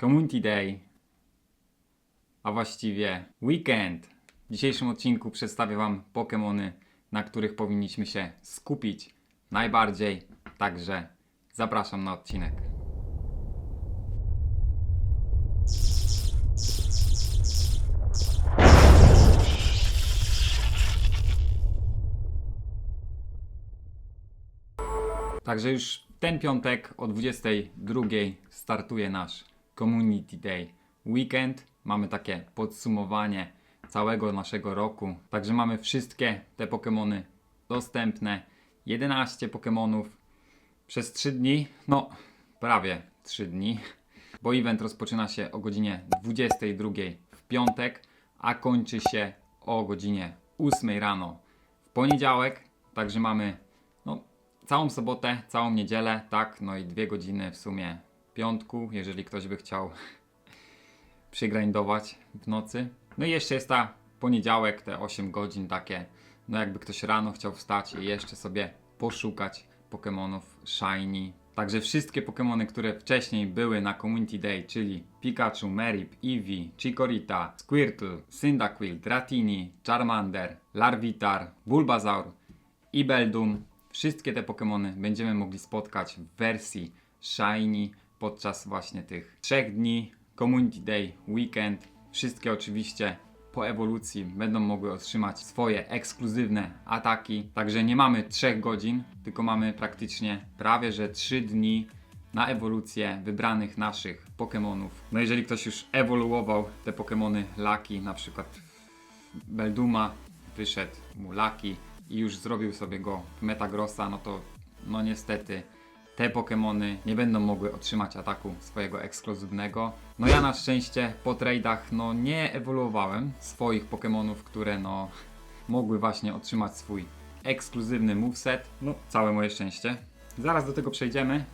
Community Day, a właściwie weekend. W dzisiejszym odcinku przedstawię Wam Pokémony, na których powinniśmy się skupić najbardziej. Także zapraszam na odcinek. Także już ten piątek o 22 startuje nasz Community Day Weekend. Mamy takie podsumowanie całego naszego roku. Także mamy wszystkie te Pokémony dostępne. 11 Pokémonów przez 3 dni. No, prawie 3 dni. Bo event rozpoczyna się o godzinie 22 w piątek, a kończy się o godzinie 8 rano w poniedziałek. Także mamy no, całą sobotę, całą niedzielę, tak, no i dwie godziny w sumie piątku, jeżeli ktoś by chciał przygrindować w nocy. No i jeszcze jest ta poniedziałek, te 8 godzin takie, no jakby ktoś rano chciał wstać i jeszcze sobie poszukać Pokémonów Shiny. Także wszystkie Pokémony, które wcześniej były na Community Day, czyli Pikachu, Merip, Eevee, Chikorita, Squirtle, Cyndaquil, Dratini, Charmander, Larvitar, Bulbasaur i Beldum. Wszystkie te Pokémony będziemy mogli spotkać w wersji Shiny podczas właśnie tych trzech dni Community Day Weekend. Wszystkie oczywiście po ewolucji będą mogły otrzymać swoje ekskluzywne ataki. Także nie mamy 3 godzin, tylko mamy praktycznie prawie że 3 dni na ewolucję wybranych naszych Pokémonów. No jeżeli ktoś już ewoluował te Pokémony Lucky, na przykład Belduma, wyszedł mu Lucky i już zrobił sobie go w Metagrossa, no to no niestety te Pokémony nie będą mogły otrzymać ataku swojego ekskluzywnego. No ja na szczęście po tradeach no nie ewoluowałem swoich Pokémonów, które no mogły właśnie otrzymać swój ekskluzywny moveset. No całe moje szczęście. Zaraz do tego przejdziemy.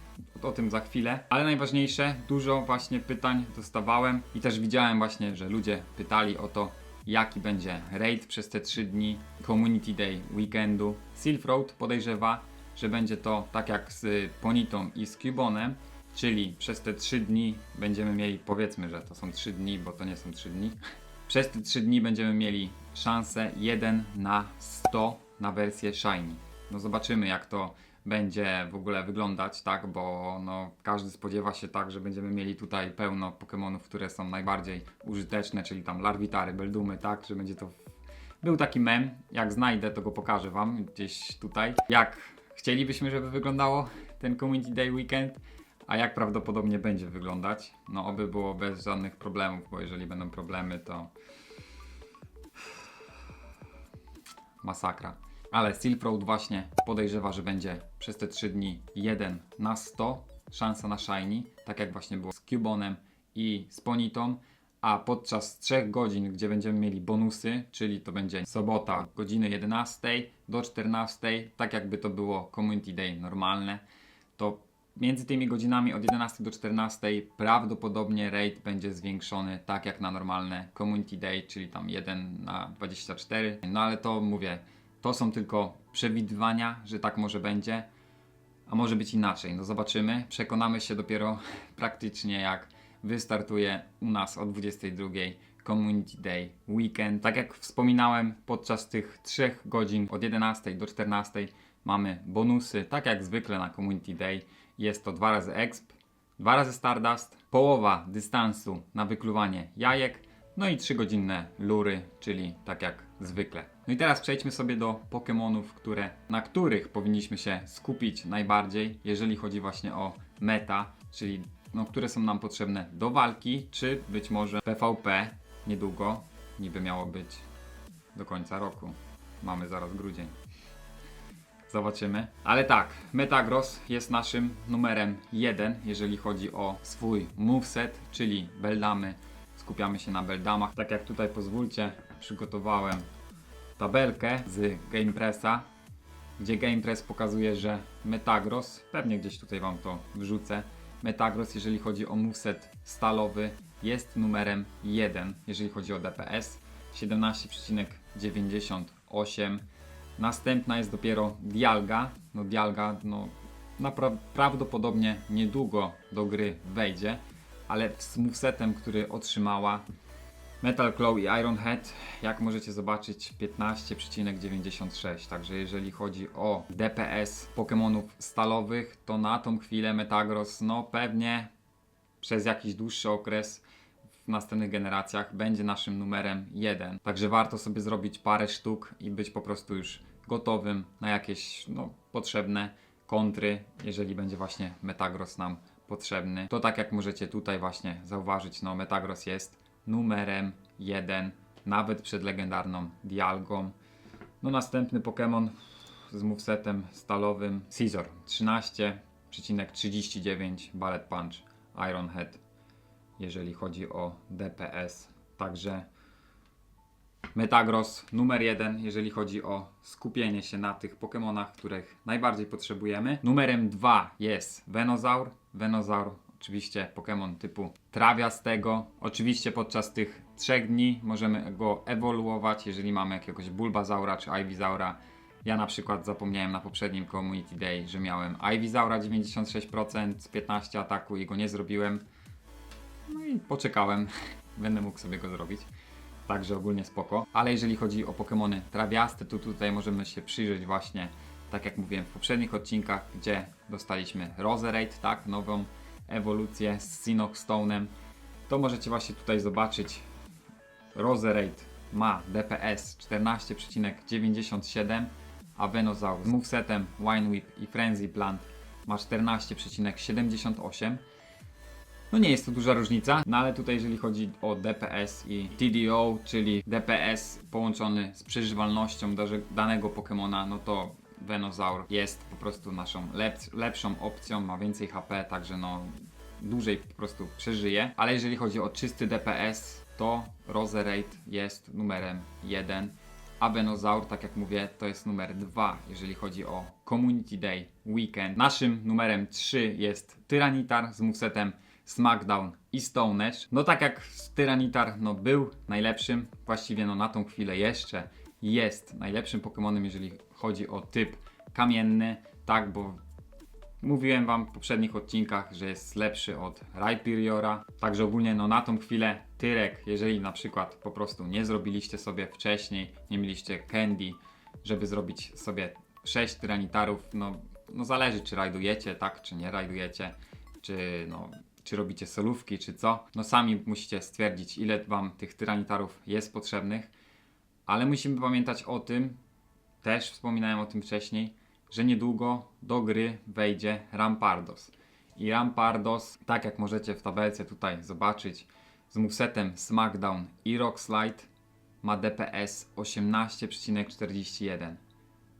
O tym za chwilę, ale najważniejsze, dużo właśnie pytań dostawałem i też widziałem właśnie, że ludzie pytali o to, jaki będzie raid przez te 3 dni Community Day weekendu. Silk Road podejrzewa, że będzie to tak jak z Ponitą i z Cubonem, czyli przez te 3 dni będziemy mieli, powiedzmy, że to są 3 dni, bo to nie są 3 dni. Przez te 3 dni będziemy mieli szansę 1 na 100 na wersję Shiny. No zobaczymy jak to będzie w ogóle wyglądać, tak, bo no, każdy spodziewa się tak, że będziemy mieli tutaj pełno Pokémonów, które są najbardziej użyteczne, czyli tam Larvitary, Beldumy, tak, że będzie to był taki mem, jak znajdę to go pokażę wam gdzieś tutaj, jak chcielibyśmy, żeby wyglądało ten Community Day Weekend, a jak prawdopodobnie będzie wyglądać. No oby było bez żadnych problemów, bo jeżeli będą problemy, to masakra. Ale Silk Road właśnie podejrzewa, że będzie przez te 3 dni 1 na 100 szansa na Shiny, tak jak właśnie było z Cubonem i z Ponitą, a podczas 3 godzin, gdzie będziemy mieli bonusy, czyli to będzie sobota godziny 11 do 14, tak jakby to było Community Day normalne, to między tymi godzinami od 11 do 14 prawdopodobnie rate będzie zwiększony tak jak na normalne Community Day, czyli tam 1 na 24. No ale to mówię, to są tylko przewidywania, że tak może będzie, a może być inaczej. No zobaczymy. Przekonamy się dopiero praktycznie jak wystartuje u nas o 22 Community Day Weekend. Tak jak wspominałem, podczas tych 3 godzin od 11 do 14 mamy bonusy, tak jak zwykle na Community Day. Jest to dwa razy exp, dwa razy Stardust, połowa dystansu na wykluwanie jajek, no i 3 godzinne lury, czyli tak jak zwykle. No i teraz przejdźmy sobie do Pokémonów, które, na których powinniśmy się skupić najbardziej, jeżeli chodzi właśnie o meta, czyli no, które są nam potrzebne do walki, czy być może PvP niedługo, niby miało być do końca roku. Mamy zaraz grudzień. Zobaczymy. Ale tak, Metagross jest naszym numerem jeden, jeżeli chodzi o swój moveset, czyli Beldamy. Skupiamy się na Beldamach. Tak jak tutaj pozwólcie, przygotowałem tabelkę z Gamepressa, gdzie Gamepress pokazuje, że Metagross, pewnie gdzieś tutaj Wam to wrzucę, Metagross, jeżeli chodzi o moveset stalowy, jest numerem 1, jeżeli chodzi o DPS. 17,98. Następna jest dopiero Dialga. No Dialga no, prawdopodobnie niedługo do gry wejdzie. ale z movesetem, który otrzymała Metal Claw i Iron Head, jak możecie zobaczyć 15,96. Także jeżeli chodzi o DPS Pokémonów stalowych, to na tą chwilę Metagross no pewnie przez jakiś dłuższy okres w następnych generacjach będzie naszym numerem 1. Także warto sobie zrobić parę sztuk i być po prostu już gotowym na jakieś no, potrzebne kontry, jeżeli będzie właśnie Metagross nam potrzebny. To tak jak możecie tutaj właśnie zauważyć, no Metagross jest numerem 1, nawet przed legendarną Dialgą. No następny Pokémon z movesetem stalowym Scizor 13,39 Ballet Punch Iron Head jeżeli chodzi o DPS. Także Metagross numer jeden, jeżeli chodzi o skupienie się na tych Pokémonach, których najbardziej potrzebujemy. Numerem dwa jest Venozaur. Venozaur oczywiście Pokémon typu trawiastego. Oczywiście podczas tych trzech dni możemy go ewoluować, jeżeli mamy jakiegoś Bulbazaura czy Ivysaura. Ja na przykład zapomniałem na poprzednim Community Day, że miałem Ivysaura 96%, 15 ataku i go nie zrobiłem. No i poczekałem, będę mógł sobie go zrobić. Także ogólnie spoko. Ale jeżeli chodzi o Pokémony trawiaste, to tutaj możemy się przyjrzeć właśnie, tak jak mówiłem w poprzednich odcinkach, gdzie dostaliśmy Roserade, tak, nową ewolucję z Sinox Stone'em. To możecie właśnie tutaj zobaczyć. Roserade ma DPS 14,97, a Venusaur z movesetem Wine Whip i Frenzy Plant ma 14,78. No nie jest to duża różnica, no ale tutaj jeżeli chodzi o DPS i TDO, czyli DPS połączony z przeżywalnością danego Pokemona, no to Venosaur jest po prostu naszą lep- lepszą opcją, ma więcej HP, także no dłużej po prostu przeżyje. Ale jeżeli chodzi o czysty DPS, to Roserade jest numerem 1. A Venosaur, tak jak mówię, to jest numer 2, jeżeli chodzi o Community Day Weekend. Naszym numerem 3 jest Tyranitar z movesetem SmackDown i Stone Edge. No tak jak Tyranitar no, był najlepszym, właściwie no na tą chwilę jeszcze jest najlepszym Pokémonem, jeżeli chodzi o typ kamienny, tak, bo mówiłem wam w poprzednich odcinkach, że jest lepszy od Rhyperiora, także ogólnie no na tą chwilę Tyrek, jeżeli na przykład po prostu nie zrobiliście sobie wcześniej, nie mieliście Candy, żeby zrobić sobie 6 Tyranitarów, no, no zależy czy rajdujecie, tak, czy nie rajdujecie, czy no czy robicie solówki, czy co. No sami musicie stwierdzić, ile wam tych tyranitarów jest potrzebnych, ale musimy pamiętać o tym, też wspominałem o tym wcześniej, że niedługo do gry wejdzie Rampardos. I Rampardos, tak jak możecie w tabelce tutaj zobaczyć, z movesetem Smackdown i Rock Slide ma DPS 18,41.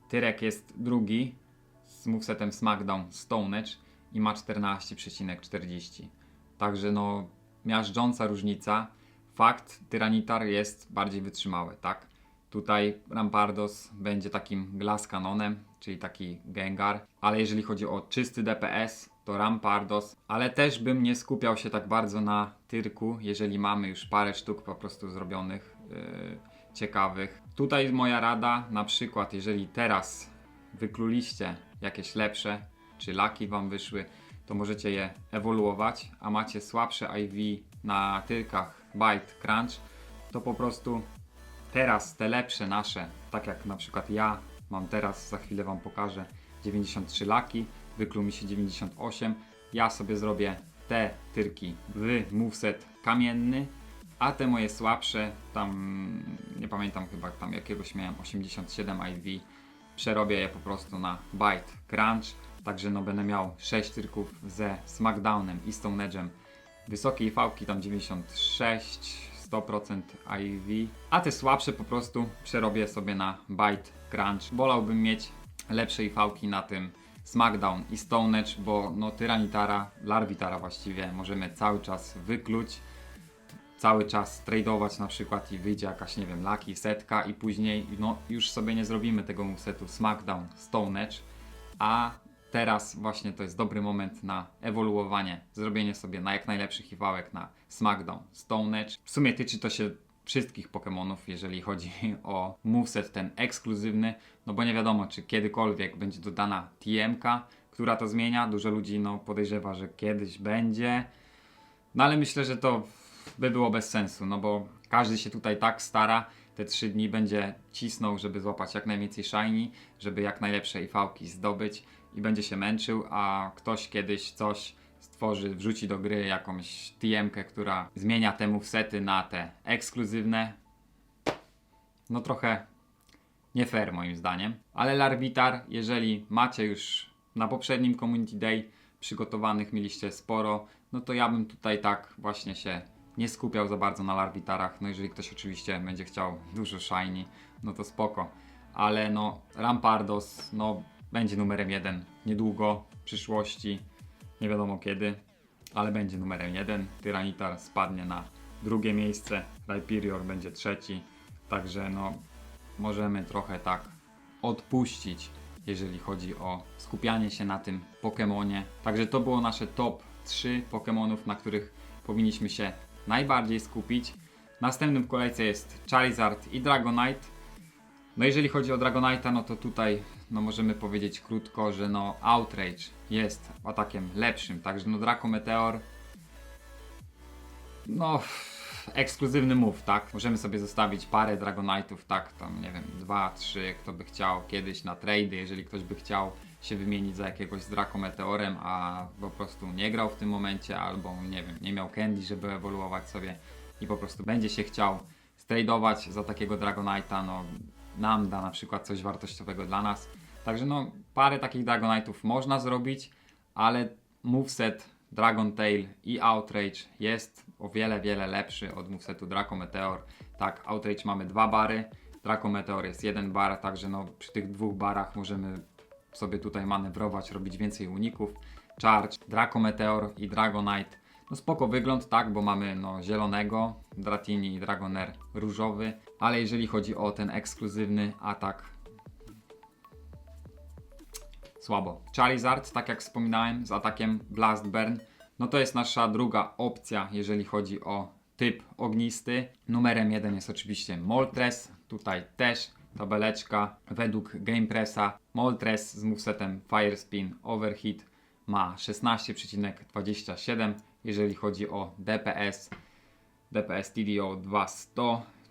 Tyrek jest drugi z movesetem Smackdown Stone Edge i ma 14,40. Także no miażdżąca różnica. Fakt, Tyranitar jest bardziej wytrzymały, tak? Tutaj Rampardos będzie takim Glass Canonem, czyli taki Gengar, ale jeżeli chodzi o czysty DPS, to Rampardos, ale też bym nie skupiał się tak bardzo na Tyrku, jeżeli mamy już parę sztuk po prostu zrobionych, yy, ciekawych. Tutaj moja rada, na przykład jeżeli teraz wykluliście jakieś lepsze, czy laki wam wyszły, to możecie je ewoluować, a macie słabsze IV na tylkach Bite Crunch, to po prostu teraz te lepsze nasze, tak jak na przykład ja mam teraz, za chwilę wam pokażę 93 laki, wykluł mi się 98, ja sobie zrobię te tyrki w moveset kamienny, a te moje słabsze, tam nie pamiętam chyba tam jakiegoś miałem 87 IV, przerobię je po prostu na Bite Crunch, także no będę miał 6 tyrków ze Smackdownem i Stone Edge'em wysokiej fałki, tam 96, 100% IV, a te słabsze po prostu przerobię sobie na Bite Crunch. Wolałbym mieć lepszej fałki na tym Smackdown i Stone Edge, bo no Tyranitara, Larvitara właściwie możemy cały czas wykluć, cały czas tradeować na przykład i wyjdzie jakaś, nie wiem, laki, setka i później no już sobie nie zrobimy tego movesetu Smackdown, Stone Edge, a teraz właśnie to jest dobry moment na ewoluowanie, zrobienie sobie na jak najlepszych iwałek na Smackdown, Stone Edge. W sumie tyczy to się wszystkich Pokémonów, jeżeli chodzi o moveset ten ekskluzywny, no bo nie wiadomo, czy kiedykolwiek będzie dodana TM-ka, która to zmienia. Dużo ludzi no, podejrzewa, że kiedyś będzie. No ale myślę, że to by było bez sensu, no bo każdy się tutaj tak stara, te trzy dni będzie cisnął, żeby złapać jak najwięcej shiny, żeby jak najlepsze IV-ki zdobyć i będzie się męczył, a ktoś kiedyś coś stworzy, wrzuci do gry jakąś TM-kę, która zmienia te movesety na te ekskluzywne. No trochę nie fair moim zdaniem. Ale Larvitar, jeżeli macie już na poprzednim Community Day przygotowanych mieliście sporo, no to ja bym tutaj tak właśnie się nie skupiał za bardzo na Larvitarach. No jeżeli ktoś oczywiście będzie chciał dużo shiny, no to spoko. Ale no Rampardos, no będzie numerem jeden niedługo, w przyszłości, nie wiadomo kiedy, ale będzie numerem jeden. Tyranitar spadnie na drugie miejsce, Rhyperior będzie trzeci, także no możemy trochę tak odpuścić, jeżeli chodzi o skupianie się na tym Pokemonie. Także to było nasze top 3 Pokemonów, na których powinniśmy się najbardziej skupić. Następnym w kolejce jest Charizard i Dragonite. No jeżeli chodzi o Dragonite'a, no to tutaj no możemy powiedzieć krótko, że no Outrage jest atakiem lepszym, także no Draco Meteor no ekskluzywny move, tak? Możemy sobie zostawić parę Dragonite'ów, tak, tam nie wiem, dwa, trzy, kto by chciał kiedyś na trady, jeżeli ktoś by chciał się wymienić za jakiegoś z Draco Meteorem, a po prostu nie grał w tym momencie, albo nie wiem, nie miał candy, żeby ewoluować sobie i po prostu będzie się chciał stradować za takiego Dragonite'a, no nam da na przykład coś wartościowego dla nas. Także no parę takich Dragonite'ów można zrobić, ale moveset Dragon Tail i Outrage jest o wiele, wiele lepszy od movesetu Draco Meteor. Tak, Outrage mamy dwa bary, Draco Meteor jest jeden bar, także no przy tych dwóch barach możemy sobie tutaj manewrować, robić więcej uników. Charge, Draco Meteor i Dragonite. No spoko wygląd, tak, bo mamy no zielonego, Dratini i Dragonair różowy, ale jeżeli chodzi o ten ekskluzywny atak, słabo. Charizard, tak jak wspominałem, z atakiem Blast Burn, no to jest nasza druga opcja, jeżeli chodzi o typ ognisty. Numerem jeden jest oczywiście Moltres, tutaj też tabeleczka według Gamepressa. Moltres z movesetem Fire Spin Overheat ma 16,27, jeżeli chodzi o DPS. DPS TDO 200,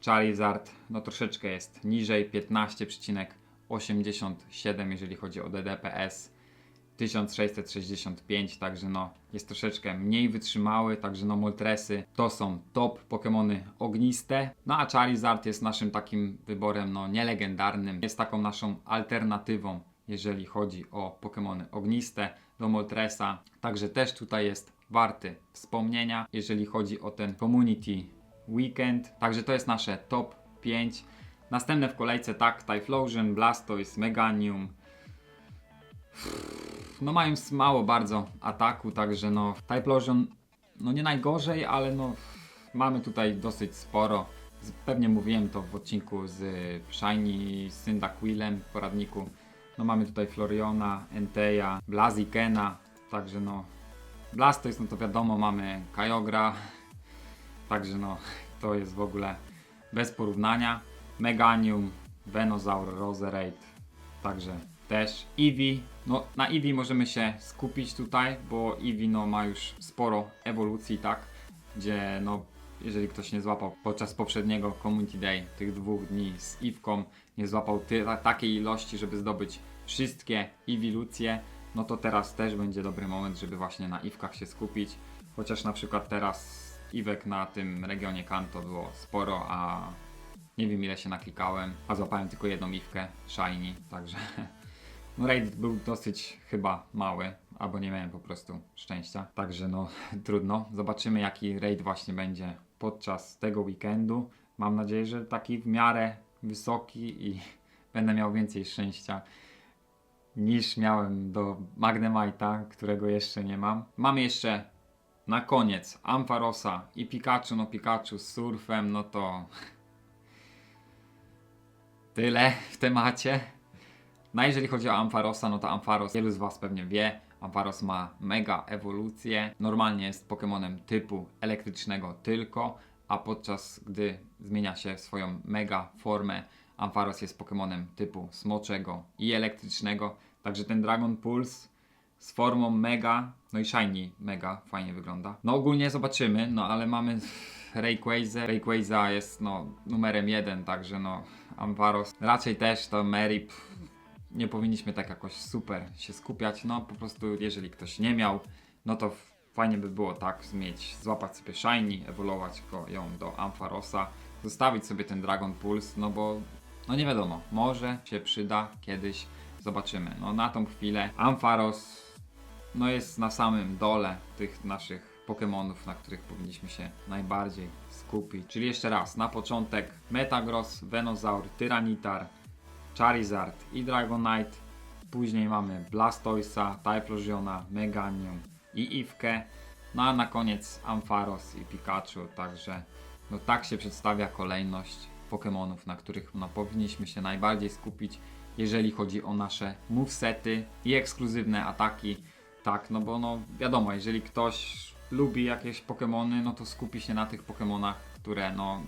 Charizard no troszeczkę jest niżej, 15,87 jeżeli chodzi o DDPS. 1665, także no jest troszeczkę mniej wytrzymały, także no Moltresy to są top Pokémony ogniste, no a Charizard jest naszym takim wyborem no nielegendarnym, jest taką naszą alternatywą jeżeli chodzi o Pokémony ogniste do Moltresa, także też tutaj jest warty wspomnienia, jeżeli chodzi o ten Community Weekend, także to jest nasze top 5. Następne w kolejce tak, Typhlosion, Blastoise, Meganium, no mają mało bardzo ataku, także no Typlosion no nie najgorzej, ale no mamy tutaj dosyć sporo. Z- Pewnie mówiłem to w odcinku z Shiny Cyndaquilem w poradniku. No mamy tutaj Floriona, Enteja, Blazikena, także no Blastoise no to wiadomo mamy Kyogre, także no to jest w ogóle bez porównania. Meganium, Venusaur, Roserade, także też. Eevee, no na Eevee możemy się skupić tutaj, bo Eevee no ma już sporo ewolucji, tak? Gdzie no, jeżeli ktoś nie złapał podczas poprzedniego Community Day, tych dwóch dni z Eeveką, nie złapał ty, ta, takiej ilości, żeby zdobyć wszystkie Evolucje, no to teraz też będzie dobry moment, żeby właśnie na Iwkach się skupić. Chociaż na przykład teraz Iwek na tym regionie Kanto było sporo, a nie wiem ile się naklikałem, a złapałem tylko jedną Iwkę Shiny, także no raid był dosyć chyba mały, albo nie miałem po prostu szczęścia, także no trudno. Zobaczymy jaki raid właśnie będzie podczas tego weekendu. Mam nadzieję, że taki w miarę wysoki i będę miał więcej szczęścia niż miałem do Magnemite'a, którego jeszcze nie mam. Mamy jeszcze na koniec Ampharosa i Pikachu. No Pikachu z surfem, no to tyle w temacie. No jeżeli chodzi o Ampharosa, no to Ampharos, wielu z Was pewnie wie, Ampharos ma mega ewolucję. Normalnie jest Pokemonem typu elektrycznego tylko, a podczas gdy zmienia się swoją mega formę, Ampharos jest Pokemonem typu smoczego i elektrycznego. Także ten Dragon Pulse z formą mega, no i shiny mega fajnie wygląda. No ogólnie zobaczymy, no ale mamy Rayquaza. Rayquaza jest no numerem jeden, także no Ampharos raczej też to Mary. Pff, nie powinniśmy tak jakoś super się skupiać. No po prostu jeżeli ktoś nie miał, no to fajnie by było tak mieć, złapać sobie shiny, ewoluować go ją do Ampharosa, zostawić sobie ten Dragon Pulse, no bo no nie wiadomo, może się przyda kiedyś, zobaczymy. No na tą chwilę Ampharos no jest na samym dole tych naszych Pokémonów, na których powinniśmy się najbardziej skupić. Czyli jeszcze raz, na początek Metagross, Venusaur, Tyranitar, Charizard i Dragonite. Później mamy Blastoisa, Typhlosiona, Meganium i Iwkę. No a na koniec Ampharos i Pikachu, także no tak się przedstawia kolejność Pokémonów, na których no, powinniśmy się najbardziej skupić, jeżeli chodzi o nasze movesety i ekskluzywne ataki. Tak, no bo no wiadomo, jeżeli ktoś lubi jakieś Pokémony, no to skupi się na tych Pokémonach, które no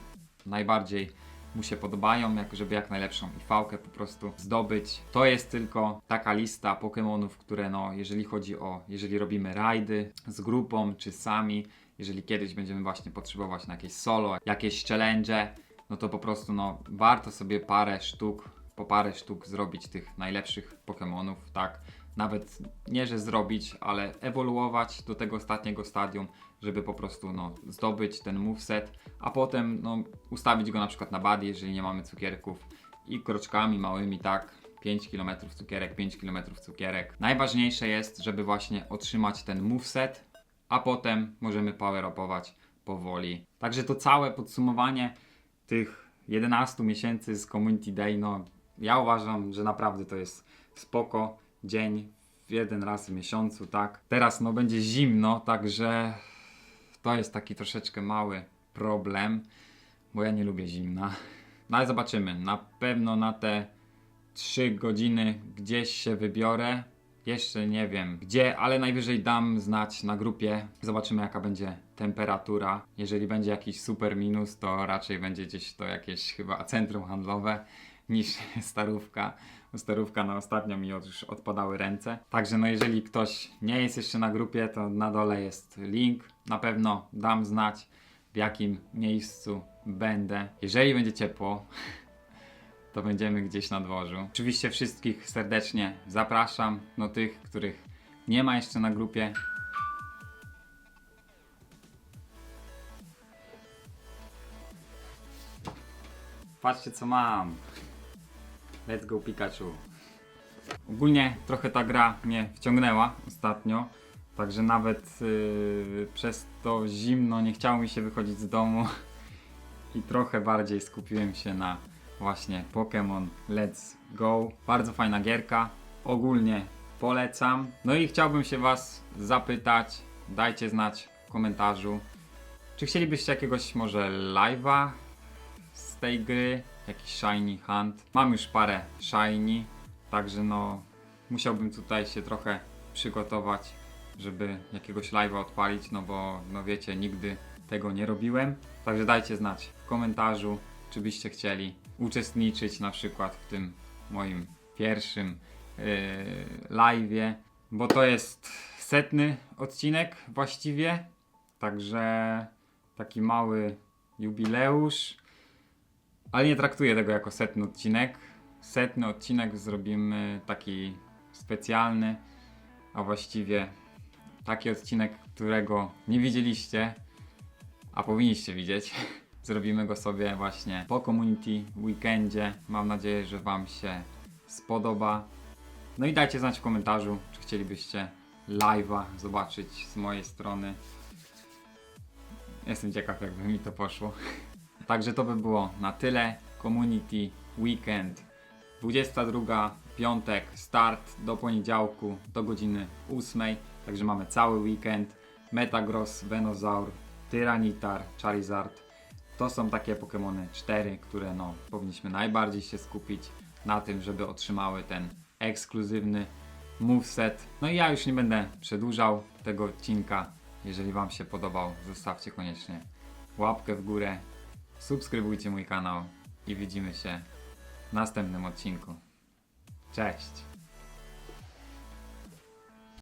najbardziej mu się podobają, jak, żeby jak najlepszą IV-kę po prostu zdobyć. To jest tylko taka lista Pokémonów, które no, jeżeli chodzi o, jeżeli robimy rajdy z grupą czy sami, jeżeli kiedyś będziemy właśnie potrzebować na jakieś solo, jakieś challenge, no to po prostu no, warto sobie parę sztuk, po parę sztuk zrobić tych najlepszych Pokémonów, tak? Nawet nie, że zrobić, ale ewoluować do tego ostatniego stadium, żeby po prostu no, zdobyć ten moveset, a potem no, ustawić go na przykład na body, jeżeli nie mamy cukierków i kroczkami małymi, tak, 5 km cukierek, 5 km cukierek. Najważniejsze jest, żeby właśnie otrzymać ten moveset, a potem możemy power upować powoli. Także to całe podsumowanie tych 11 miesięcy z Community Day, no ja uważam, że naprawdę to jest spoko dzień jeden raz w miesiącu, tak. Teraz no będzie zimno, także to jest taki troszeczkę mały problem, bo ja nie lubię zimna. No ale zobaczymy, na pewno na te 3 godziny gdzieś się wybiorę. Jeszcze nie wiem gdzie, ale najwyżej dam znać na grupie. Zobaczymy jaka będzie temperatura. Jeżeli będzie jakiś super minus, to raczej będzie gdzieś to jakieś chyba centrum handlowe niż starówka. Bo Starówka na ostatnio mi już odpadały ręce. Także no jeżeli ktoś nie jest jeszcze na grupie, to na dole jest link. Na pewno dam znać w jakim miejscu będę. Jeżeli będzie ciepło, to będziemy gdzieś na dworzu. Oczywiście wszystkich serdecznie zapraszam, no tych, których nie ma jeszcze na grupie. Patrzcie co mam. Let's go Pikachu. Ogólnie trochę ta gra mnie wciągnęła ostatnio, także nawet yy, przez to zimno nie chciało mi się wychodzić z domu i trochę bardziej skupiłem się na właśnie Pokémon Let's Go. Bardzo fajna gierka, ogólnie polecam. No i chciałbym się Was zapytać, dajcie znać w komentarzu, czy chcielibyście jakiegoś może live'a z tej gry, jakiś shiny hunt. Mam już parę shiny, także no musiałbym tutaj się trochę przygotować, żeby jakiegoś live'a odpalić, no bo no wiecie, nigdy tego nie robiłem. Także dajcie znać w komentarzu, czy byście chcieli uczestniczyć na przykład w tym moim pierwszym yy, live'ie, bo to jest setny odcinek właściwie, także taki mały jubileusz. Ale nie traktuję tego jako setny odcinek. Setny odcinek zrobimy taki specjalny, a właściwie taki odcinek, którego nie widzieliście, a powinniście widzieć. Zrobimy go sobie właśnie po community weekendzie. Mam nadzieję, że Wam się spodoba. No i dajcie znać w komentarzu, czy chcielibyście live'a zobaczyć z mojej strony. Jestem ciekaw, jakby mi to poszło. Także to by było na tyle. Community Weekend 22, piątek, start do poniedziałku do godziny 8. Także mamy cały weekend. Metagross, Venusaur, Tyranitar, Charizard. To są takie Pokémony 4, które no, powinniśmy najbardziej się skupić na tym, żeby otrzymały ten ekskluzywny moveset. No i ja już nie będę przedłużał tego odcinka. Jeżeli Wam się podobał, zostawcie koniecznie łapkę w górę, subskrybujcie mój kanał i widzimy się w następnym odcinku. Cześć!